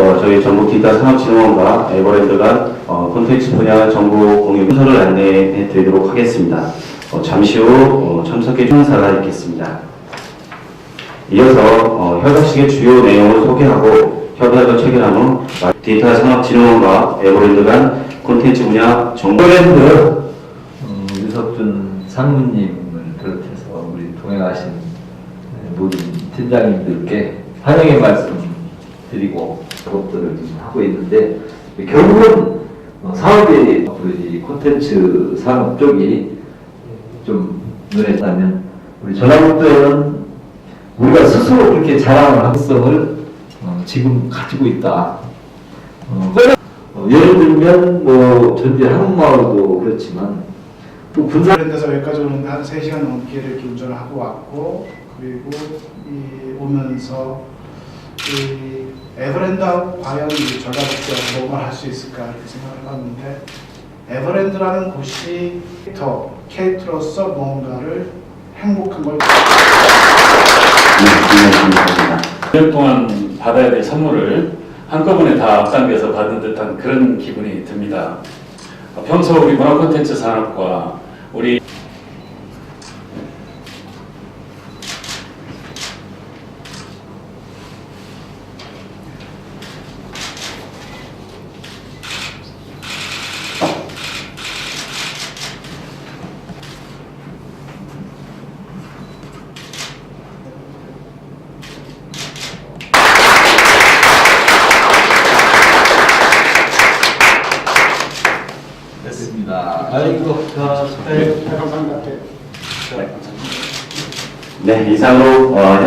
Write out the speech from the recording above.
어, 저희 전국 기타 산업진흥원과 에버랜드 간 어, 콘텐츠 분야 정보 공유 순서를 안내해 드리도록 하겠습니다. 어, 잠시 후 어, 참석해 주는 사가 있겠습니다. 이어서 어, 협약식의 주요 내용을 소개하고 협약을 체결한 후 디지털 산업진흥원과 에버랜드 간 콘텐츠 분야 정보 에버랜드 음, 유석준 상무님을 비롯해서 우리 동행하신 네, 모든 팀장님들께 환영의 말씀 드리고 작업들을 지금 하고 있는데 결국은 어, 사업이 우리 이 콘텐츠 산업 쪽이 좀 눈에 띄면 우리 전화북도에는 우리가 스스로 그렇게 자랑을 합성을 어, 지금 가지고 있다. 어, 어, 예를 들면 뭐 전주 한국마을도 그렇지만 또 군산 그런데서 여기까지 오는데 한 3시간 넘게 이렇게 운전을 하고 왔고 그리고 이 오면서 이 에버랜드하고 과연 이 전라 북도가 뭔가 할수 있을까 이렇게 생각을 해봤는데 에버랜드라는 곳이 더 캐릭터로서 뭔가를 행복한 걸 말씀드리겠습니다. 1년 동안 받아야 될 선물을 한꺼번에 다 앞당겨서 받은 듯한 그런 기분이 듭니다. 어, 평소 우리 문화 콘텐츠 산업과 우리 됐습니다. 아이고 자 축하해. 감사합니다. 네, 이상으로 어,